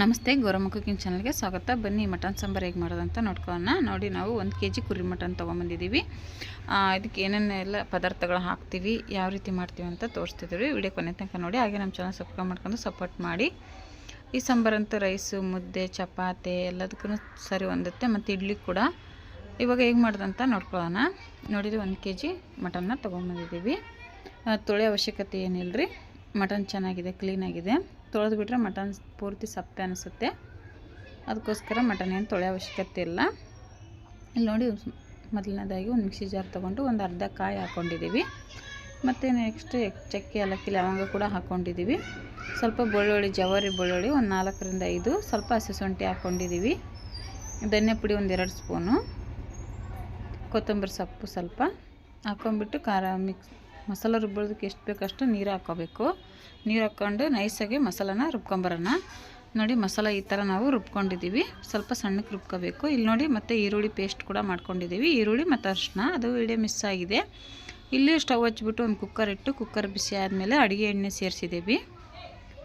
ನಮಸ್ತೆ ಗೌರಮ್ಮ ಕುಕಿಂಗ್ ಚಾನಲ್ಗೆ ಸ್ವಾಗತ. ಬನ್ನಿ, ಮಟನ್ ಸಾಂಬಾರು ಹೇಗೆ ಮಾಡೋದಂತ ನೋಡ್ಕೊಳ್ಳೋಣ. ನೋಡಿ, ನಾವು ಒಂದು ಕೆ ಜಿ ಕುರಿ ಮಟನ್ ತೊಗೊಂಬಂದಿದ್ದೀವಿ. ಇದಕ್ಕೆ ಏನೇನೆಲ್ಲ ಪದಾರ್ಥಗಳು ಹಾಕ್ತೀವಿ, ಯಾವ ರೀತಿ ಮಾಡ್ತೀವಿ ಅಂತ ತೋರಿಸ್ತಿದ್ದೀವಿ. ವಿಡಿಯೋ ಕೊನೆ ತನಕ ನೋಡಿ, ಹಾಗೆ ನಮ್ಮ ಚಾನಲ್ ಸಬ್ಸ್ಕ್ರೈಬ್ ಮಾಡ್ಕೊಂಡು ಸಪೋರ್ಟ್ ಮಾಡಿ. ಈ ಸಾಂಬಾರಂತೂ ರೈಸು, ಮುದ್ದೆ, ಚಪಾತಿ ಎಲ್ಲದಕ್ಕೂ ಸರಿ ಹೊಂದುತ್ತೆ ಮತ್ತು ಇಡ್ಲಿ ಕೂಡ. ಇವಾಗ ಹೇಗೆ ಮಾಡೋದಂತ ನೋಡ್ಕೊಳ್ಳೋಣ. ನೋಡಿರಿ ಒಂದು ಕೆ ಜಿ ಮಟನ್ನ ತೊಗೊಂಬಂದಿದ್ದೀವಿ. ತೊಳೆ ಅವಶ್ಯಕತೆ ಏನಿಲ್ಲ ರೀ ಮಟನ್ ಚೆನ್ನಾಗಿದೆ, ಕ್ಲೀನಾಗಿದೆ. ತೊಳೆದು ಬಿಟ್ರೆ ಮಟನ್ ಪೂರ್ತಿ ಸಪ್ಪೆ ಅನಿಸುತ್ತೆ. ಅದಕ್ಕೋಸ್ಕರ ಮಟನ್ ಏನು ತೊಳೆಯೋ ಅವಶ್ಯಕತೆ ಇಲ್ಲ. ಇಲ್ಲಿ ನೋಡಿ ಮೊದಲನೇದಾಗಿ ಒಂದು ಮಿಕ್ಸಿ ಜಾರ್ ತೊಗೊಂಡು ಒಂದು ಅರ್ಧ ಕಾಯಿ ಹಾಕ್ಕೊಂಡಿದ್ದೀವಿ ಮತ್ತು ನೆಕ್ಸ್ಟ್ ಚಕ್ಕೆ, ಏಲಕ್ಕಿ, ಲವಂಗ ಕೂಡ ಹಾಕ್ಕೊಂಡಿದ್ದೀವಿ ಸ್ವಲ್ಪ ಬೆಳ್ಳುಳ್ಳಿ, ಜವಾರಿ ಬೆಳ್ಳುಳ್ಳಿ ಒಂದು ನಾಲ್ಕರಿಂದ ಐದು. ಸ್ವಲ್ಪ ಹಸಿ ಶುಂಠಿ ಹಾಕ್ಕೊಂಡಿದ್ದೀವಿ ಧನ್ಯ ಪುಡಿ ಒಂದು ಎರಡು ಸ್ಪೂನು. ಕೊತ್ತಂಬರಿ ಸೊಪ್ಪು ಸ್ವಲ್ಪ ಹಾಕ್ಕೊಂಬಿಟ್ಟು ಖಾರ ಮಿಕ್ಸ್ ಮಸಾಲ ರುಬ್ಬೋದಕ್ಕೆ ಎಷ್ಟು ಬೇಕಷ್ಟು ನೀರು ಹಾಕ್ಕೋಬೇಕು. ನೀರು ಹಾಕ್ಕೊಂಡು ನೈಸಾಗಿ ಮಸಾಲನ ರುಬ್ಕೊಂಬರೋಣ. ನೋಡಿ ಮಸಾಲ ಈ ಥರ ನಾವು ರುಬ್ಕೊಂಡಿದ್ದೀವಿ. ಸ್ವಲ್ಪ ಸಣ್ಣಕ್ಕೆ ರುಬ್ಕೋಬೇಕು. ಇಲ್ಲಿ ನೋಡಿ ಮತ್ತು ಈರುಳ್ಳಿ ಪೇಸ್ಟ್ ಕೂಡ ಮಾಡ್ಕೊಂಡಿದ್ದೀವಿ. ಈರುಳ್ಳಿ ಮತ್ತು ಅರಿಶಿನ ಅದು ಇಡೀ ಮಿಸ್ ಆಗಿದೆ. ಇಲ್ಲಿ ಸ್ಟವ್ ಹಚ್ಬಿಟ್ಟು ಒಂದು ಕುಕ್ಕರ್ ಇಟ್ಟು ಕುಕ್ಕರ್ ಬಿಸಿ ಆದಮೇಲೆ ಅಡುಗೆ ಎಣ್ಣೆ ಸೇರಿಸಿದ್ದೀವಿ.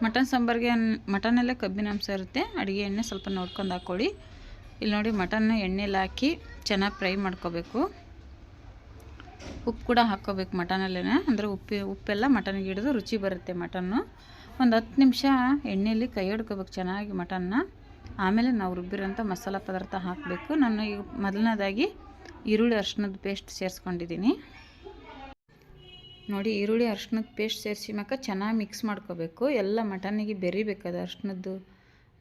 ಮಟನ್ ಸಾಂಬಾರಿಗೆ ಮಟನಲ್ಲೇ ಕಬ್ಬಿನಾಂಶ ಇರುತ್ತೆ. ಅಡುಗೆ ಎಣ್ಣೆ ಸ್ವಲ್ಪ ನೋಡ್ಕೊಂಡು ಹಾಕ್ಕೊಳ್ಳಿ. ಇಲ್ಲಿ ನೋಡಿ ಮಟನ್ನ ಎಣ್ಣೆಲಿ ಹಾಕಿ ಚೆನ್ನಾಗಿ ಫ್ರೈ ಮಾಡ್ಕೋಬೇಕು. ಉಪ್ಪು ಕೂಡ ಹಾಕ್ಕೋಬೇಕು ಮಟನಲ್ಲೇ ಅಂದರೆ ಉಪ್ಪು, ಉಪ್ಪೆಲ್ಲ ಮಟನ್ಗೆ ಹಿಡಿದು ರುಚಿ ಬರುತ್ತೆ ಮಟನ್ನು. ಒಂದು ಹತ್ತು ನಿಮಿಷ ಎಣ್ಣೆಯಲ್ಲಿ ಕೈ ಹಿಡ್ಕೋಬೇಕು ಚೆನ್ನಾಗಿ ಮಟನ್ನ. ಆಮೇಲೆ ನಾವು ರುಬ್ಬಿರೋಂಥ ಮಸಾಲ ಪದಾರ್ಥ ಹಾಕಬೇಕು. ನಾನು ಈಗ ಮೊದಲನೇದಾಗಿ ಈರುಳ್ಳಿ ಅರ್ಶಿನದ ಪೇಸ್ಟ್ ಸೇರಿಸ್ಕೊಂಡಿದ್ದೀನಿ. ನೋಡಿ, ಈರುಳ್ಳಿ ಅರ್ಶಿನದ ಪೇಸ್ಟ್ ಸೇರಿಸಿ ಮಕ್ಕ ಚೆನ್ನಾಗಿ ಮಿಕ್ಸ್ ಮಾಡ್ಕೋಬೇಕು. ಎಲ್ಲ ಮಟನ್ನಿಗೆ ಬೆರಿಬೇಕು ಅದು ಅರ್ಶಿನದ್ದು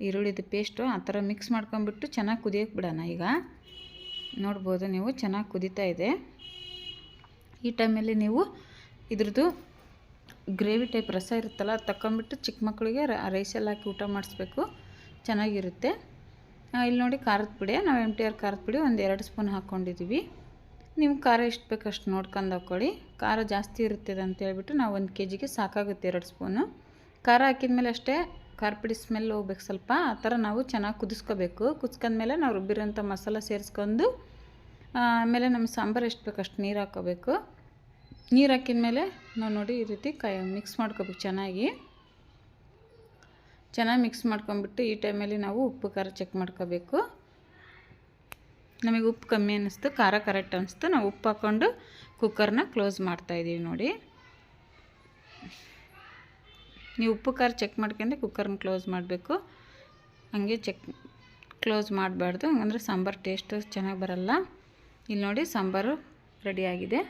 ಈರುಳ್ಳಿದು ಪೇಸ್ಟು. ಆ ಥರ ಮಿಕ್ಸ್ ಮಾಡ್ಕೊಂಬಿಟ್ಟು ಚೆನ್ನಾಗಿ ಕುದಿಯೋಕೆ ಬಿಡೋಣ ಈಗ. ನೋಡ್ಬೋದು ನೀವು, ಚೆನ್ನಾಗಿ ಕುದೀತಾ ಇದೆ. ಈ ಟೈಮಲ್ಲಿ ನೀವು ಇದ್ರದ್ದು ಗ್ರೇವಿ ಟೈಪ್ ರಸ ಇರುತ್ತಲ್ಲ, ಅದು ಚಿಕ್ಕ ಮಕ್ಕಳಿಗೆ ರೈಸ್ ಎಲ್ಲ ಹಾಕಿ ಊಟ ಮಾಡಿಸ್ಬೇಕು. ಚೆನ್ನಾಗಿರುತ್ತೆ. ಇಲ್ಲಿ ನೋಡಿ ಖಾರದ ಪುಡಿ, ನಾವು ಎಂ ಟಿ ಆರ್ ಖಾರದ ಪುಡಿ ಒಂದು ಎರಡು ಸ್ಪೂನ್ ಹಾಕ್ಕೊಂಡಿದ್ದೀವಿ ನೀವು ಖಾರ ಎಷ್ಟು ಬೇಕು ಅಷ್ಟು ನೋಡ್ಕೊಂಡು ಹಾಕ್ಕೊಳ್ಳಿ ಖಾರ ಜಾಸ್ತಿ ಇರುತ್ತೆ ಅಂತ ಹೇಳ್ಬಿಟ್ಟು ನಾವು ಒಂದು ಕೆ ಜಿಗೆ ಸಾಕಾಗುತ್ತೆ ಎರಡು ಸ್ಪೂನು. ಖಾರ ಹಾಕಿದ್ಮೇಲೆ ಅಷ್ಟೇ ಖಾರ ಪುಡಿ ಸ್ಮೆಲ್ ಹೋಗ್ಬೇಕು ಸ್ವಲ್ಪ. ಆ ಥರ ನಾವು ಚೆನ್ನಾಗಿ ಕುದಿಸ್ಕೋಬೇಕು. ಕುದಿಸ್ಕೊಂಡ್ಮೇಲೆ ನಾವು ರುಬ್ಬಿರೋಂಥ ಮಸಾಲ ಸೇರಿಸ್ಕೊಂಡು ಆಮೇಲೆ ನಮ್ಮ ಸಾಂಬಾರು ಎಷ್ಟು ಬೇಕು ಅಷ್ಟು ನೀರು ಹಾಕೋಬೇಕು. ನೀರು ಹಾಕಿದ ಮೇಲೆ ನಾವು ನೋಡಿ ಈ ರೀತಿ ಕೈ ಮಿಕ್ಸ್ ಮಾಡ್ಕೋಬೇಕು ಚೆನ್ನಾಗಿ. ಚೆನ್ನಾಗಿ ಮಿಕ್ಸ್ ಮಾಡ್ಕೊಂಬಿಟ್ಟು ಈ ಟೈಮಲ್ಲಿ ನಾವು ಉಪ್ಪು, ಖಾರ ಚೆಕ್ ಮಾಡ್ಕೋಬೇಕು. ನಮಗೆ ಉಪ್ಪು ಕಮ್ಮಿ ಅನ್ನಿಸ್ತು, ಖಾರ ಕರೆಕ್ಟ್ ಅನ್ನಿಸ್ತು. ನಾವು ಉಪ್ಪು ಹಾಕ್ಕೊಂಡು ಕುಕ್ಕರ್ನ ಕ್ಲೋಸ್ ಮಾಡ್ತಾಯಿದ್ದೀವಿ ನೋಡಿ. ನೀವು ಉಪ್ಪು, ಖಾರ ಚೆಕ್ ಮಾಡ್ಕೊಂಡೆ ಕುಕ್ಕರ್ನ ಕ್ಲೋಸ್ ಮಾಡಬೇಕು. ಹಂಗೆ ಚೆಕ್ ಕ್ಲೋಸ್ ಮಾಡಬಾರ್ದು, ಹಂಗಂದ್ರೆ ಸಾಂಬಾರು ಟೇಸ್ಟು ಚೆನ್ನಾಗಿ ಬರಲ್ಲ. ಇಲ್ಲಿ ನೋಡಿ ಸಾಂಬಾರು ರೆಡಿಯಾಗಿದೆ.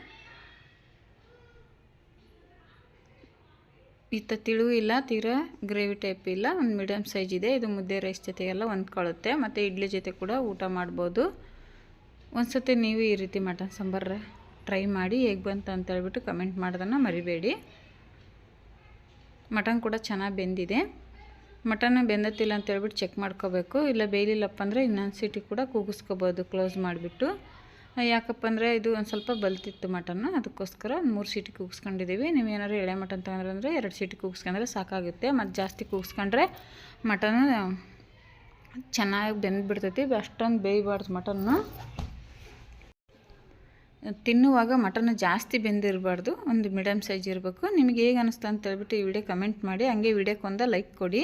ಇತ್ತ ತಿಳು ಇಲ್ಲ, ತೀರಾ ಗ್ರೇವಿ ಟೈಪ್ ಇಲ್ಲ, ಒಂದು ಮೀಡಿಯಮ್ ಸೈಜ್ ಇದೆ. ಇದು ಮುದ್ದೆ ರೈಸ್ ಜೊತೆಗೆಲ್ಲ ಹೊಂದ್ಕೊಳ್ಳುತ್ತೆ ಮತ್ತು ಇಡ್ಲಿ ಜೊತೆ ಕೂಡ ಊಟ ಮಾಡ್ಬೋದು. ಒಂದು ಸತಿ ನೀವು ಈ ರೀತಿ ಮಟನ್ ಸಾಂಬಾರ ಟ್ರೈ ಮಾಡಿ ಹೇಗೆ ಬಂತು ಅಂತ ಹೇಳ್ಬಿಟ್ಟು ಕಮೆಂಟ್ ಮಾಡೋದನ್ನು ಮರಿಬೇಡಿ. ಮಟನ್ ಕೂಡ ಚೆನ್ನಾಗಿ ಬೆಂದಿದೆ. ಮಟನ್ ಬೆಂದತ್ತಿಲ್ಲ ಅಂತ ಹೇಳ್ಬಿಟ್ಟು ಚೆಕ್ ಮಾಡ್ಕೋಬೇಕು. ಇಲ್ಲ ಬೇಯಲಿಲ್ಲಪ್ಪ ಅಂದರೆ ಇನ್ನೊಂದು ಸಿಟಿ ಕೂಡ ಕೂಗಿಸ್ಕೋಬೋದು, ಕ್ಲೋಸ್ ಮಾಡಿಬಿಟ್ಟು. ಯಾಕಪ್ಪ ಅಂದರೆ ಇದು ಒಂದು ಸ್ವಲ್ಪ ಬಲ್ತಿತ್ತು ಮಟನ್ನು ಅದಕ್ಕೋಸ್ಕರ ಒಂದು ಮೂರು ಸೀಟಿ ಕೂಗಿಸ್ಕೊಂಡಿದ್ದೀವಿ ನೀವು ಏನಾದ್ರು ಎಳೆ ಮಟನ್ ತಗೊಂಡ್ರೆ ಅಂದರೆ ಎರಡು ಸೀಟಿ ಕೂಗಿಸ್ಕೊಂಡ್ರೆ ಸಾಕಾಗುತ್ತೆ. ಮತ್ತು ಜಾಸ್ತಿ ಕೂಗಿಸ್ಕೊಂಡ್ರೆ ಮಟನ್ ಚೆನ್ನಾಗಿ ಬೆಂದ್ಬಿಡ್ತೈತಿ. ಅಷ್ಟೊಂದು ಬೇಯಬಾರ್ದು ಮಟನ್ನು ತಿನ್ನುವಾಗ ಮಟನ್ ಜಾಸ್ತಿ ಬೆಂದಿರಬಾರ್ದು. ಒಂದು ಮೀಡಿಯಮ್ ಸೈಜ್ ಇರಬೇಕು. ನಿಮಗೆ ಹೇಗೆ ಅನ್ನಿಸ್ತು ಅಂತ ಹೇಳ್ಬಿಟ್ಟು ಈ ವಿಡಿಯೋ ಕಮೆಂಟ್ ಮಾಡಿ. ಹಂಗೆ ವಿಡಿಯೋಕ್ಕೊಂದು ಲೈಕ್ ಕೊಡಿ.